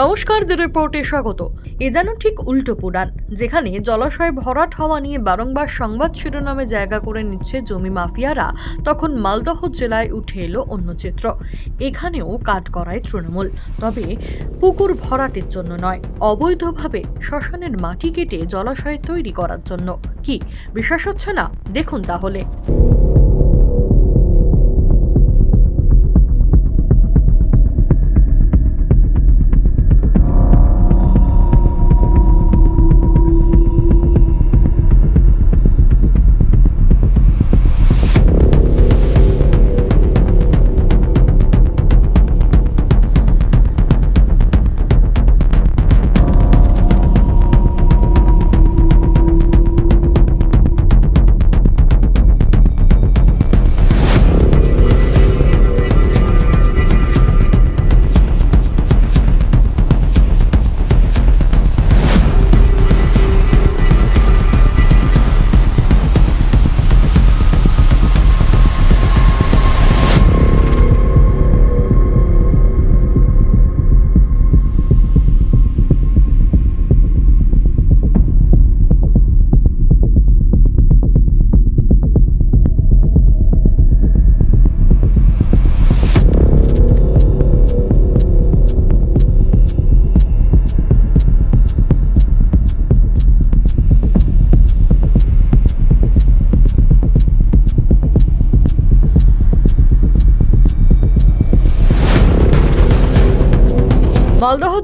নমস্কার দ্য রিপোর্টে স্বাগত। এ যেন ঠিক উল্টো পুরাণ, যেখানে জলাশয় ভরাট হওয়া নিয়ে বারংবার সংবাদ শিরোনামে জায়গা করে নিচ্ছে জমি মাফিয়ারা, তখন মালদহ জেলায় উঠে এলো অন্য চিত্র। এখানেও কাঠ করায় তৃণমূল। তবে পুকুর ভরাটের জন্য নয়, অবৈধভাবে শ্মশানের মাটি কেটে জলাশয় তৈরি করার জন্য। কি, বিশ্বাস হচ্ছে না? দেখুন তাহলে।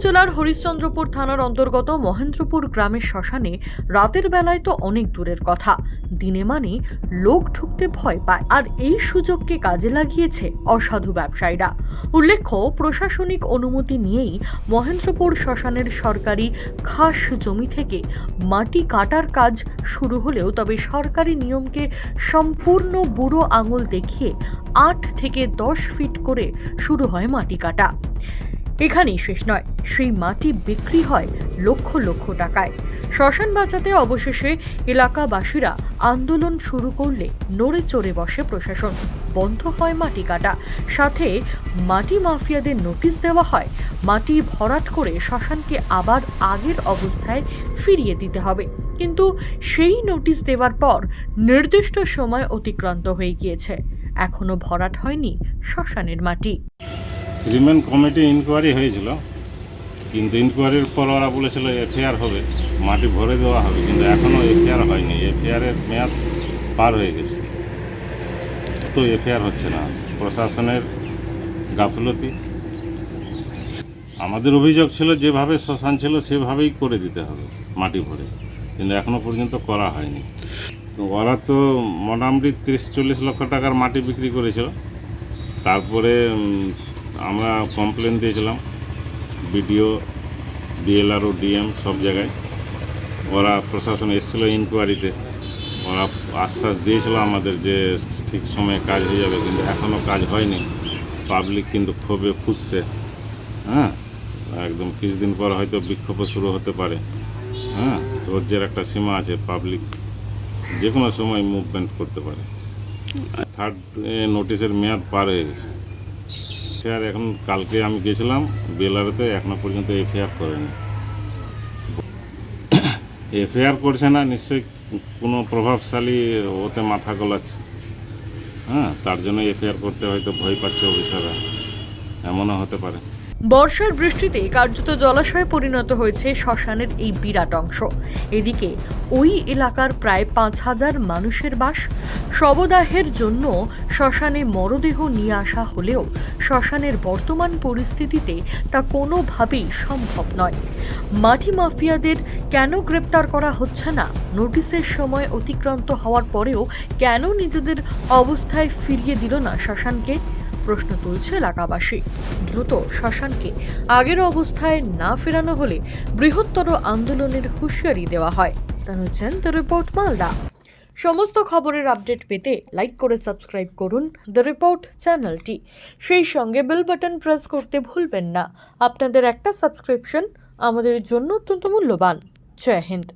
জেলার হরিশ্চন্দ্রপুর থানার অন্তর্গত মহেন্দ্রপুর গ্রামের শ্মশানে রাতের বেলায় তো অনেক দূরের কথা। দিনে মানে লোক ঢুকতে ভয় পায়, আর এই সুযোগকে কাজে লাগিয়েছে অসাধু ব্যবসায়ীরা। উল্লেখ্য, প্রশাসনিক অনুমতি নিয়েই মহেন্দ্রপুর শ্মশানের সরকারি খাস জমি থেকে মাটি কাটার কাজ শুরু হলেও তবে সরকারি নিয়মকে সম্পূর্ণ বুড়ো আঙুল দেখিয়ে আট থেকে দশ ফিট করে শুরু হয় মাটি কাটা। এখানেই শেষ নয়। সেই মাটি বিক্রি হয় লক্ষ লক্ষ টাকায়। শ্মশান বাঁচাতে অবশেষে এলাকাবাসীরা আন্দোলন শুরু করলে নড়ে চড়ে বসে প্রশাসন। বন্ধ হয় মাটি কাটা। সাথে মাটি মাফিয়াদের নোটিশ দেওয়া হয়, মাটি ভরাট করে শ্মশানকে আবার আগের অবস্থায় ফিরিয়ে দিতে হবে। কিন্তু সেই নোটিশ দেওয়ার পর নির্দিষ্ট সময় অতিক্রান্ত হয়ে গিয়েছে। এখনও ভরাট হয়নি শ্মশানের মাটি। থ্রিম্যান কমিটি ইনকোয়ারি হয়েছিল, কিন্তু ইনকোয়ারির পর ওরা বলেছিল এফআইআর হবে, মাটি ভরে দেওয়া হবে, কিন্তু এখনও এফআইআর হয়নি এফআইআরের মেয়াদ পার হয়ে গেছে। তো এফআইআর হচ্ছে না, প্রশাসনের গাফলতি। আমাদের অভিযোগ ছিল যেভাবে শ্মশান ছিল সেভাবেই করে দিতে হবে, মাটি ভরে, কিন্তু এখনও পর্যন্ত করা হয়নি। তো ওরা তো মোটামুটি তিরিশ চল্লিশ লক্ষ টাকার মাটি বিক্রি করেছিল, তারপরে আমরা কমপ্লেন দিয়েছিলাম বিডিও ডিএলআরও ডিএম সব জায়গায়। ওরা প্রশাসন এসেছিল ইনকোয়ারিতে ওরা আশ্বাস দিয়েছিল আমাদের যে ঠিক সময়ে কাজ হয়ে যাবে, কিন্তু এখনও কাজ হয়নি। পাবলিক কিন্তু ক্ষোভে ফুসছে। হ্যাঁ? একদম কিছুদিন পর হয়তো বিক্ষোভ শুরু হতে পারে। হ্যাঁ? ধৈর্যের একটা সীমা আছে পাবলিক যে কোনো সময় মুভমেন্ট করতে পারে। থার্ড নোটিশের মেয়াদ পার হয়ে গেছে। এফআইআর এখন কালকে আমি গেছিলাম, বেলারেতে এখনও পর্যন্ত এফআইআর করেনি। এফআইআর করছে না, নিশ্চয়ই কোনো প্রভাবশালী ওতে মাথা গলাচ্ছে। হ্যাঁ তার জন্য এফআইআর করতে হয়তো ভয় পাচ্ছে অফিসাররা। এমনও হতে পারে। বর্ষার বৃষ্টিতে কার্যত জলাশয়ে পরিণত হয়েছে শ্মশানের এই বিরাট অংশ। এদিকে ওই এলাকার প্রায় পাঁচ হাজার মানুষের বাস শবদাহের জন্য শ্মশানে মরদেহ নিয়ে আসা হলেও শ্মশানের বর্তমান পরিস্থিতিতে তা কোনোভাবেই সম্ভব নয়। মাটি মাফিয়াদের কেন গ্রেপ্তার করা হচ্ছে না? নোটিশের সময় অতিক্রান্ত হওয়ার পরেও কেন নিজেদের অবস্থায় ফিরিয়ে দিল না শ্মশানকে? প্রশ্ন তুলছে এলাকাবাসী। দ্রুত শ্মশানকে আগের অবস্থায় না ফেরানো হলে বৃহত্তর আন্দোলনের হুঁশিয়ারি দেওয়া হয়। তানুচ্ছেন দ্য রিপোর্ট, মালদা। সমস্ত খবরের আপডেট পেতে লাইক করে সাবস্ক্রাইব করুন দ্য রিপোর্ট চ্যানেলটি। সেই সঙ্গে বেল বাটন প্রেস করতে ভুলবেন না। আপনাদের একটা সাবস্ক্রিপশন আমাদের জন্য অত্যন্ত মূল্যবান। জয় হিন্দ।